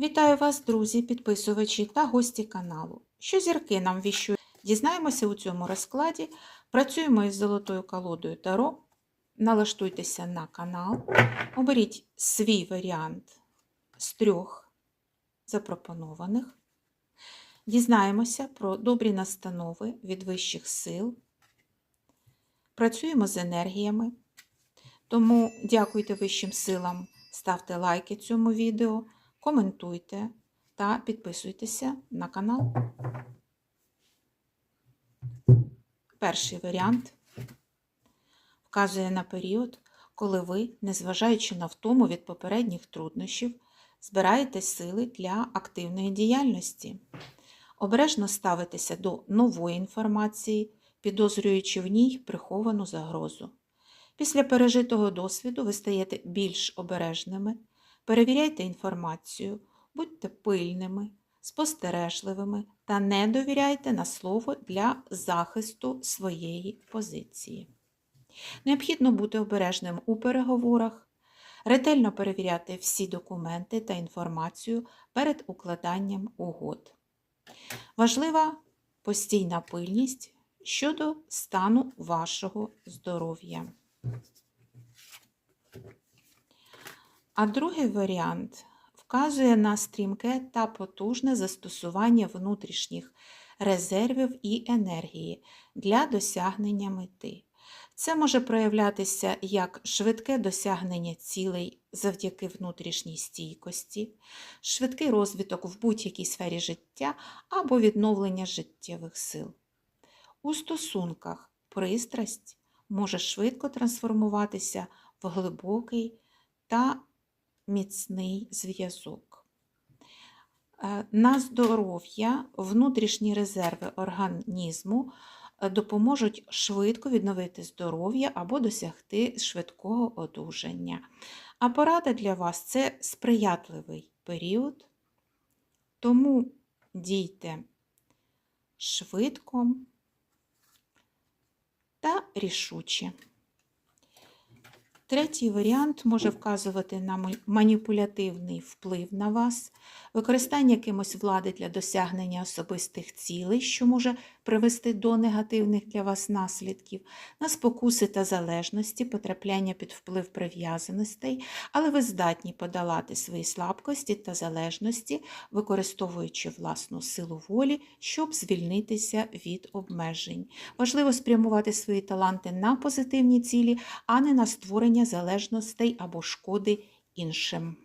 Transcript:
Вітаю вас, друзі, підписувачі та гості каналу. Що зірки нам віщують? Дізнаємося у цьому розкладі. Працюємо із золотою колодою Таро. Налаштуйтеся на канал, оберіть свій варіант з трьох запропонованих. Дізнаємося про добрі настанови від вищих сил. Працюємо з енергіями. Тому дякуйте вищим силам, ставте лайки цьому відео, коментуйте та підписуйтеся на канал. Перший варіант вказує на період, коли ви, незважаючи на втому від попередніх труднощів, збираєте сили для активної діяльності. Обережно ставитеся до нової інформації, підозрюючи в ній приховану загрозу. Після пережитого досвіду ви стаєте більш обережними, перевіряйте інформацію, будьте пильними, спостережливими та не довіряйте на слово для захисту своєї позиції. Необхідно бути обережним у переговорах, ретельно перевіряти всі документи та інформацію перед укладанням угод. Важлива постійна пильність щодо стану вашого здоров'я. А другий варіант вказує на стрімке та потужне застосування внутрішніх резервів і енергії для досягнення мети. Це може проявлятися як швидке досягнення цілей завдяки внутрішній стійкості, швидкий розвиток в будь-якій сфері життя або відновлення життєвих сил. У стосунках пристрасть може швидко трансформуватися в глибокий та міцний зв'язок. Е, На здоров'я внутрішні резерви організму е, допоможуть швидко відновити здоров'я або досягти швидкого одужання. А порада для вас це сприятливий період, тому дійте швидко та рішуче. Третій варіант може вказувати на маніпулятивний вплив на вас, використання кимось влади для досягнення особистих цілей, що може привести до негативних для вас наслідків, на спокуси та залежності, потрапляння під вплив прив'язаностей, але ви здатні подолати свої слабкості та залежності, використовуючи власну силу волі, щоб звільнитися від обмежень. Важливо спрямувати свої таланти на позитивні цілі, а не на створення залежностей або шкоди іншим.